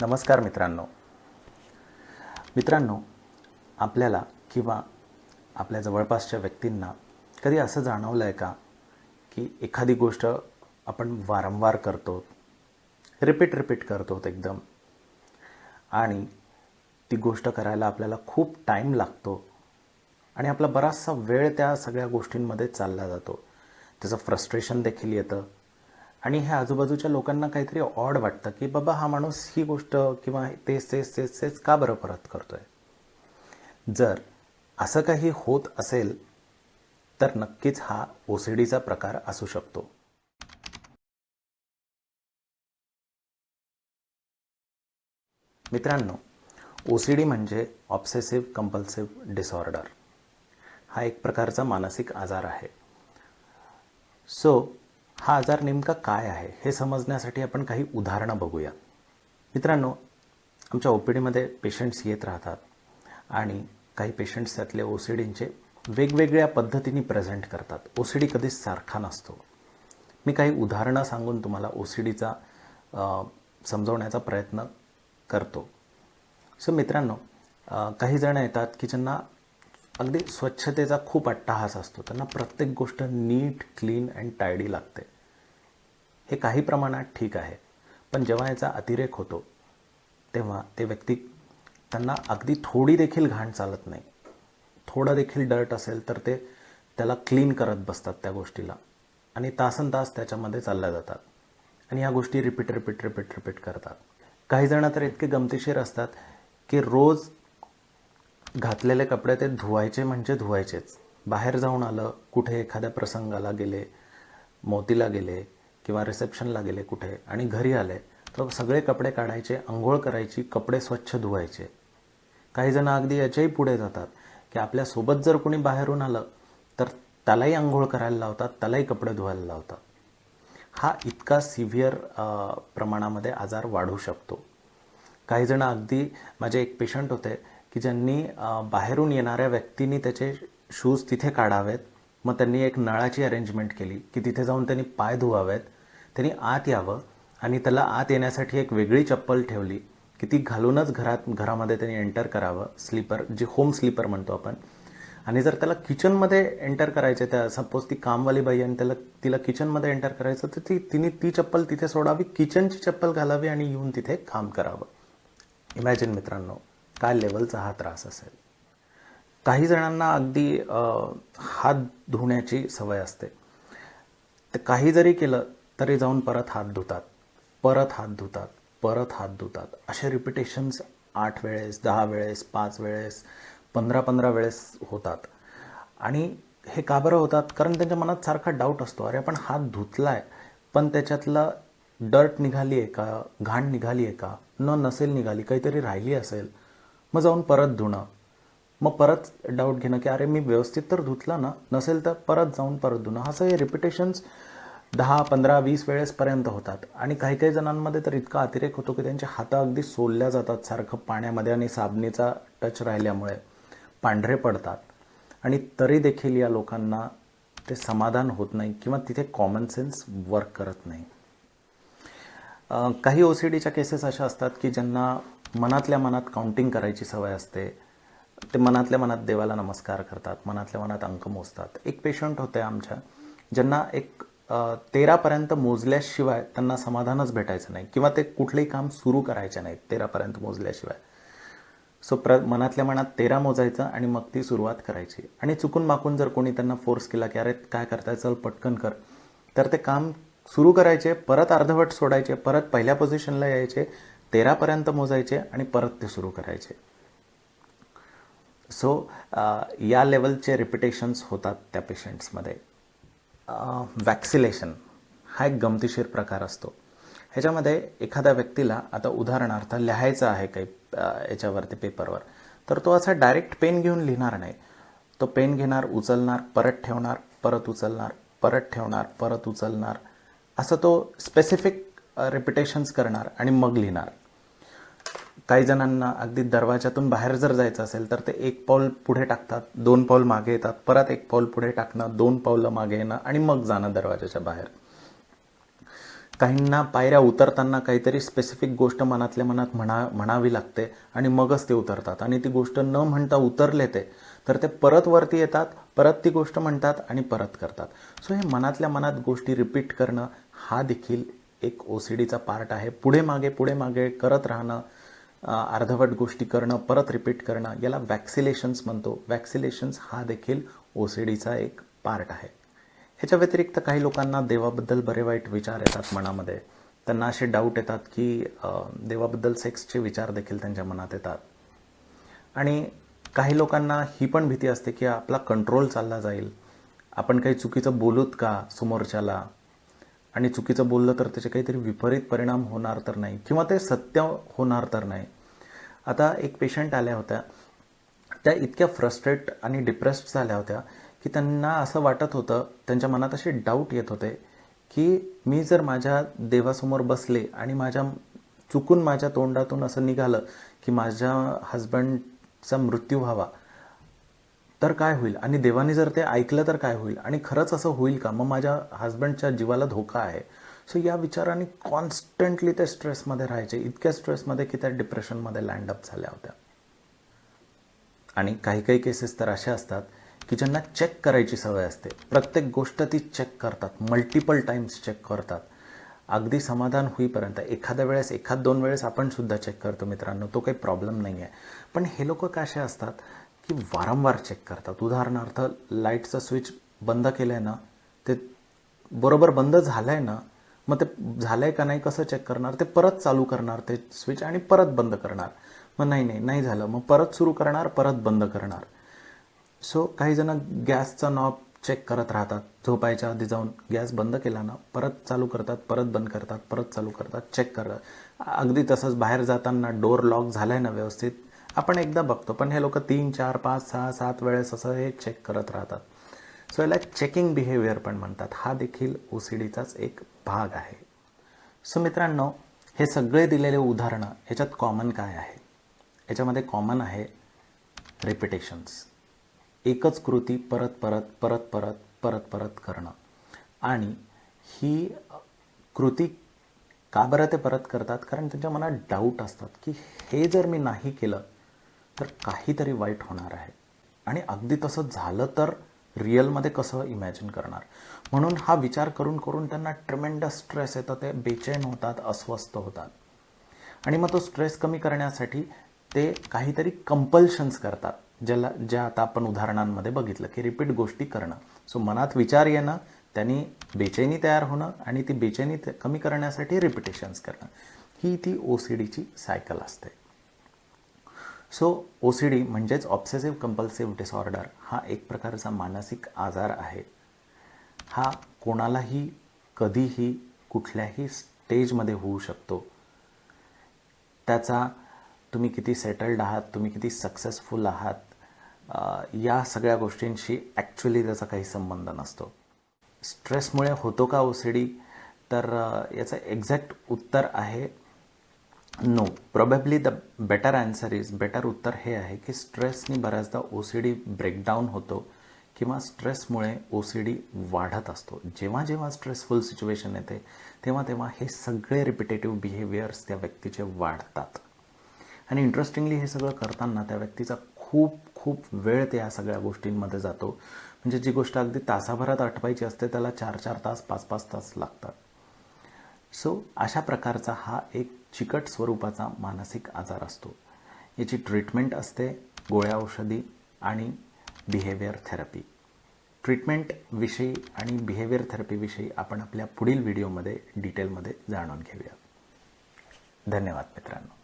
नमस्कार मित्रांनो. मित्रांनो आपल्याला किंवा आपल्या जवळपासच्या व्यक्तींना कधी असं जाणवलं आहे का की एखादी गोष्ट आपण वारंवार करतो रिपीट रिपीट करतो एकदम आणि ती गोष्ट करायला आपल्याला खूप टाईम लागतो आणि आपला बराचसा वेळ त्या सगळ्या गोष्टींमध्ये चालला जातो. त्याचं फ्रस्ट्रेशन देखील येतं. आणि हे आजूबाजूच्या लोकांना काहीतरी ऑड वाटतं की बाबा हा माणूस ही गोष्ट किंवा तेच तेच तेच तेच का बरं परत करतोय? जर असं काही होत असेल तर नक्कीच हा ओ सी डीचा प्रकार असू शकतो. मित्रांनो ओ सी डी म्हणजे ऑब्सेसिव्ह कंपल्सिव्ह डिसऑर्डर हा एक प्रकारचा मानसिक आजार आहे. सो हा आजार नेमका काय आहे हे समजण्यासाठी आपण काही उदाहरणं बघूया. मित्रांनो आमच्या ओ पी डीमध्ये पेशंट्स येत राहतात आणि काही पेशंट्स त्यातले ओ सी डींचे वेगवेगळ्या पद्धतीने प्रेझेंट करतात. ओ सी डी कधीच सारखा नसतो. मी काही उदाहरणं सांगून तुम्हाला ओ सी डीचा समजवण्याचा प्रयत्न करतो. सो मित्रांनो काही जण येतात की ज्यांना अगदी स्वच्छतेचा खूप अट्टाहास असतो. त्यांना प्रत्येक गोष्ट नीट क्लीन अँड टायडी लागते. हे काही प्रमाणात ठीक आहे. पण जेव्हा याचा अतिरेक होतो तेव्हा ते व्यक्ती त्यांना अगदी थोडी देखील घाण चालत नाही. थोडं देखील डर्ट असेल तर ते त्याला क्लीन करत बसतात त्या गोष्टीला. आणि तासन तास त्याच्यामध्ये चालल्या जातात. आणि ह्या गोष्टी रिपीट रिपीट रिपीट रिपीट करतात. काही जण तर इतके गमतीशीर असतात की रोज घातलेले कपडे ते धुवायचे म्हणजे धुवायचेच. बाहेर जाऊन आलं कुठे एखाद्या प्रसंगाला गेले मोतीला गेले किंवा रिसेप्शनला गेले कुठे आणि घरी आले तर सगळे कपडे काढायचे आंघोळ करायची कपडे स्वच्छ धुवायचे. काही जण अगदी याच्याही पुढे जातात की आपल्यासोबत जर कोणी बाहेरून आलं तर त्यालाही आंघोळ करायला लावतात त्यालाही कपडे धुवायला लावतात. हा इतका सिव्हिअर प्रमाणामध्ये आजार वाढू शकतो. काही जण अगदी माझे एक पेशंट होते की ज्यांनी बाहेरून येणाऱ्या व्यक्तींनी त्याचे शूज तिथे काढावेत मग त्यांनी एक नळाची अरेंजमेंट केली की तिथे जाऊन त्यांनी पाय धुवावेत त्यांनी आत यावं आणि त्याला आत येण्यासाठी एक वेगळी चप्पल ठेवली की ती घालूनच घरात घरामध्ये त्यांनी एंटर करावं स्लीपर जी होम स्लीपर म्हणतो आपण. आणि जर त्याला किचनमध्ये एंटर करायचे त्या सपोज ती कामवाली बाई आणि त्याला तिला किचनमध्ये एंटर करायचं तर ती तिने ती चप्पल तिथे सोडावी किचनची चप्पल घालावी आणि येऊन तिथे काम करावं. इमॅजिन मित्रांनो काय लेवलचा हा त्रास असेल? काही जणांना अगदी हात धुण्याची सवय असते. तर काही जरी केलं तरी जाऊन परत हात धुतात. परत हात धुतात. परत हात धुतात. असे रिपिटेशन्स आठ वेळेस दहा वेळेस पाच वेळेस पंधरा पंधरा वेळेस होतात. आणि हे का बरं होतात? कारण त्यांच्या मनात सारखा डाऊट असतो. अरे आपण हात धुतला आहे पण त्याच्यातलं डर्ट निघाली आहे का? घाण निघाली आहे का? न नसेल निघाली काहीतरी राहिली असेल मग जाऊन परत धुणं. मग परत डाऊट घेणं की अरे मी व्यवस्थित तर धुतला ना नसेल तर परत जाऊन परत धुणं. असं हे रिपिटेशन्स दहा पंधरा वीस वेळेसपर्यंत होतात. आणि काही काही जणांमध्ये तर इतका अतिरेक होतो की त्यांचे हात अगदी सोलल्या जातात सारखं पाण्यामध्ये आणि साबणीचा टच राहिल्यामुळे. पांढरे पडतात. आणि तरी देखील या लोकांना ते समाधान होत नाही किंवा तिथे कॉमन सेन्स वर्क करत नाही. काही ओ सी डीच्या केसेस अशा असतात की ज्यांना मनातल्या मनात काउंटिंग करायची सवय असते. ते मनातल्या मनात देवाला नमस्कार करतात मनातल्या मनात अंक मोजतात. एक पेशंट होते आमच्या ज्यांना एक तेरापर्यंत मोजल्याशिवाय त्यांना समाधानच भेटायचं नाही किंवा ते कुठलंही काम सुरू करायचे नाहीत तेरापर्यंत मोजल्याशिवाय. सो प्र मनातल्या मनात तेरा मोजायचं आणि मग ती सुरुवात करायची. आणि चुकून माकून जर कोणी त्यांना फोर्स केला की अरे काय करताय चल पटकन कर. तर ते काम सुरू करायचे परत अर्धवट सोडायचे परत पहिल्या पोझिशनला यायचे तेरापर्यंत मोजायचे आणि परत ते सुरू करायचे. सो uh, या लेवलचे रिपिटेशन्स होतात त्या पेशंट्समध्ये वॅक्सिलेशन uh, हा एक गमतीशीर प्रकार असतो. ह्याच्यामध्ये एखाद्या व्यक्तीला आता उदाहरणार्थ लिहायचं आहे काही uh, याच्यावरती पेपरवर तर तो असा डायरेक्ट पेन घेऊन लिहिणार नाही. तो पेन घेणार उचलणार परत ठेवणार परत उचलणार परत ठेवणार परत उचलणार. असं तो स्पेसिफिक रिपिटेशन्स करणार आणि मग लिहिणार. काही जणांना अगदी दरवाजातून बाहेर जर जायचं असेल तर ते एक पाऊल पुढे टाकतात दोन पाऊल मागे येतात परत एक पाऊल पुढे टाकणं दोन पावलं मागे येणं आणि मग जाणं दरवाजाच्या बाहेर. काहींना पायऱ्या उतरताना काहीतरी स्पेसिफिक गोष्ट मनातल्या मनात म्हणा म्हणावी लागते आणि मगच ते उतरतात. आणि ती गोष्ट न म्हणता उतरले ते तर ते परत वरती येतात परत ती गोष्ट म्हणतात आणि परत करतात. सो हे मनातल्या मनात गोष्टी रिपीट करणं हा देखील एक ओ सी डीचा पार्ट आहे. पुढे मागे पुढे मागे करत राहणं अर्धवट गोष्टी करणं परत रिपीट करणं याला वॅक्सिलेशन्स म्हणतो. वॅक्सिलेशन्स हा देखील ओ सी डीचा एक पार्ट आहे. ह्याच्या व्यतिरिक्त काही लोकांना देवाबद्दल बरे वाईट विचार येतात मनामध्ये. त्यांना असे डाऊट येतात की देवाबद्दल सेक्सचे विचार देखील त्यांच्या मनात येतात. आणि काही लोकांना ही पण भीती असते की आपला कंट्रोल चालला जाईल. आपण काही चुकीचं बोलूत का समोरच्याला? आणि चुकीचं बोललं तर त्याचे काहीतरी विपरीत परिणाम होणार तर नाही किंवा ते सत्य होणार तर नाही. आता एक पेशंट आल्या होत्या. त्या इतक्या फ्रस्ट्रेट आणि डिप्रेस्ड झाल्या होत्या की त्यांना असं वाटत होतं त्यांच्या मनात असे डाऊट येत होते की मी जर माझ्या देवासमोर बसले आणि माझ्या चुकून माझ्या तोंडातून असं निघालं की माझ्या हजबंडचा मृत्यू व्हावा तर काय होईल? आणि देवाने जर ते ऐकलं तर काय होईल? आणि खरंच असं होईल का? मग माझ्या हजबंडच्या जीवाला धोका आहे. सो या विचाराने कॉन्स्टंटली ते स्ट्रेसमध्ये राहायचे. इतक्या स्ट्रेसमध्ये की त्या डिप्रेशनमध्ये लँडअप झाल्या होत्या. आणि काही काही केसेस तर अशा असतात की ज्यांना चेक करायची सवय असते. प्रत्येक गोष्ट ती चेक करतात. मल्टिपल टाइम्स चेक करतात. अगदी समाधान होईपर्यंत. एखाद्या वेळेस एखाद दोन वेळेस आपण सुद्धा चेक करतो मित्रांनो. तो काही प्रॉब्लेम नाही आहे पण हे लोक कसे असतात? की वारंवार चेक करतात. उदाहरणार्थ लाईटचं स्विच बंद केलं आहे ना ते बरोबर बंद झालं आहे ना मग ते झालं आहे का नाही कसं चेक करणार? ते परत चालू करणार ते स्विच आणि परत बंद करणार. मग नाही नाही नाही झालं. मग परत सुरू करणार परत बंद करणार. सो काही जण गॅसचा नॉब चेक करत राहतात. झोपायच्या आधी जाऊन गॅस बंद केला ना परत चालू करतात परत बंद करतात परत चालू करतात चेक करतात. अगदी तसंच बाहेर जाताना डोर लॉक झालाय ना व्यवस्थित आपण एकदा बघतो पण हे लोक तीन चार पाच सहा सात वेळेस असं हे चेक करत राहतात. सो याला चेकिंग बिहेवियर पण म्हणतात. हा देखील ओ सी डीचाच एक भाग आहे. सो मित्रांनो हे सगळे दिलेले उदाहरणं ह्याच्यात कॉमन काय आहे? याच्यामध्ये कॉमन आहे रेपिटेशन्स एकच कृती परत परत परत परत परत परत करणं. आणि ही कृती का बरं ते परत करतात? कारण त्यांच्या मनात डाऊट असतात की हे जर मी नाही केलं तर काहीतरी वाईट होणार आहे. आणि अगदी तसं झालं तर रिअलमध्ये कसं इमॅजिन करणार? म्हणून हा विचार करून करून त्यांना ट्रिमेंडस स्ट्रेस येतं. ते बेचैन होतात अस्वस्थ होतात. आणि मग तो स्ट्रेस कमी करण्यासाठी ते काहीतरी कंपल्शन्स करतात ज्याला ज्या आता आपण उदाहरणांमध्ये बघितलं की रिपीट गोष्टी करणं. सो मनात विचार येणं त्यांनी बेचैनी तयार होणं आणि ती बेचैनी कमी करण्यासाठी रिपिटेशन्स करणं. ही ती ओ सी डीची सायकल असते. सो ओ सी डी म्हणजेच ऑब्सेसिव्ह कंपल्सिव्ह डिसऑर्डर हा एक प्रकारचा मानसिक आजार आहे. हा कोणालाही कधीही कुठल्याही स्टेजमध्ये होऊ शकतो. त्याचा तुम्ही किती सेटल्ड आहात तुम्ही किती सक्सेसफुल आहात या सगळ्या गोष्टींशी ॲक्च्युली त्याचा काही संबंध नसतो. स्ट्रेसमुळे होतो का ओ सी डी तर याचं एक्झॅक्ट उत्तर आहे no probably the better answer is better उत्तर हे आहे की स्ट्रेसनी बऱ्याचदा ओ सी डी ब्रेकडाऊन होतो किंवा स्ट्रेसमुळे ओ सी डी वाढत असतो. जेव्हा जेव्हा स्ट्रेसफुल सिच्युएशन येते तेव्हा तेव्हा हे सगळे रिपिटेटिव्ह बिहेवियर्स त्या व्यक्तीचे वाढतात. आणि इंटरेस्टिंगली हे सगळं करताना त्या व्यक्तीचा खूप खूप वेळ त्या सगळ्या गोष्टींमध्ये जातो. म्हणजे जी गोष्ट अगदी तासाभरात आठवायची असते त्याला चार चार तास पाच पाच तास लागतात. सो अशा प्रकारचा हा एक चिकट स्वरूपाचा मानसिक आजार असतो. याची ट्रीटमेंट असते गोळ्या औषधी आणि बिहेवियर थेरपी ट्रीटमेंटविषयी आणि बिहेवियर थेरपीविषयी आपण आपल्या पुढील व्हिडिओमध्ये डिटेलमध्ये जाणून घेऊया. धन्यवाद मित्रांनो.